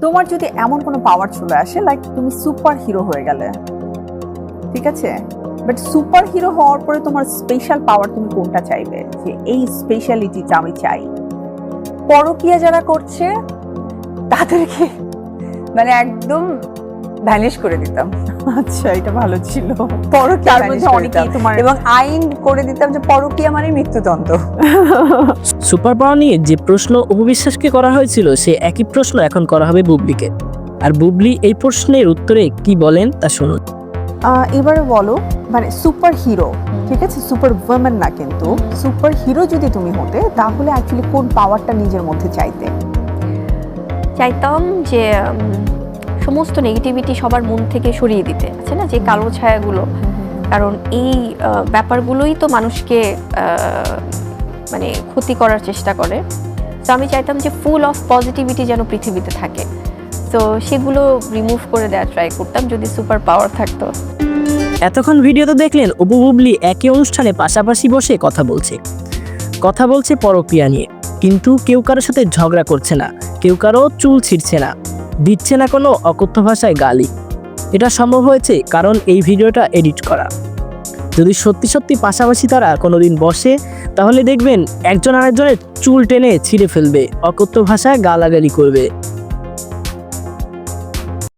তোমার যদি এমন কোনো পাওয়ার চলে আসে লাইক তুমি সুপার হিরো হয়ে গেলে। ঠিক আছে? বাট সুপার হিরো হওয়ার পরে তোমার স্পেশাল পাওয়ার তুমি কোনটা চাইবে? যে এই স্পেশালিটিটা আমি চাই। পরকিয়া যারা করছে, তাদেরকে মানে একদম ভ্যানিশ করে দিতাম। আচ্ছা এটা ভালো ছিল। পরকিয়া তার vanish মধ্যে অনেকেই তোমার এবং আইন করে দিতাম যে পরকিয়া মানে মৃত্যুদণ্ড। সুপার পাওয়ার নিয়ে যে প্রশ্ন উপবিশ্বাসকে করা হয়েছিল সে একই প্রশ্ন এখন করা হবে বুবলিকে। আর বুবলি এই প্রশ্নের উত্তরে কি বলেন তা শুনুন। আহ, এবারে বলো মানে সুপার হিরো ঠিক আছে? সুপার ওমেন না কিন্তু সুপার হিরো যদি তুমি হতে তাহলে অ্যাকচুয়ালি কোন পাওয়ারটা নিজের মধ্যে চাইতে? চাইতাম যে সমস্ত নেগেটিভিটি সবার মন থেকে সরিয়ে দিতে। আছে না? যে কালো ছায়াগুলো। কারণ এই ব্যাপারগুলোই তো মানুষকে মানে ক্ষতি করার চেষ্টা করে। তো আমি চাইতাম যে ফুল অফ পজিটিভিটি যেন পৃথিবীতে থাকে। তো সেগুলো রিমুভ করে দেওয়ার ট্রাই করতাম যদি সুপার পাওয়ার থাকতো। এতক্ষণ ভিডিওতে দেখলেন অপু একই অনুষ্ঠানে পাশাপাশি বসে কথা বলছে। কথা বলছে পরক্রিয়া নিয়ে। কিন্তু কেউ কারোর সাথে ঝগড়া করছে না। কেউ কারও চুল ছিঁড়ছে না। দিচ্ছে না কোনো অকথ্য ভাষায় গালি। এটা সম্ভব হয়েছে কারণ এই ভিডিওটা এডিট করা। যদি সত্যি সত্যি পাশাপাশি তারা কোনো দিন বসে, তাহলে দেখবেন একজন আরেকজনের চুল টেনে ছিঁড়ে ফেলবে, অকথ্য ভাষায় গালাগালি করবে।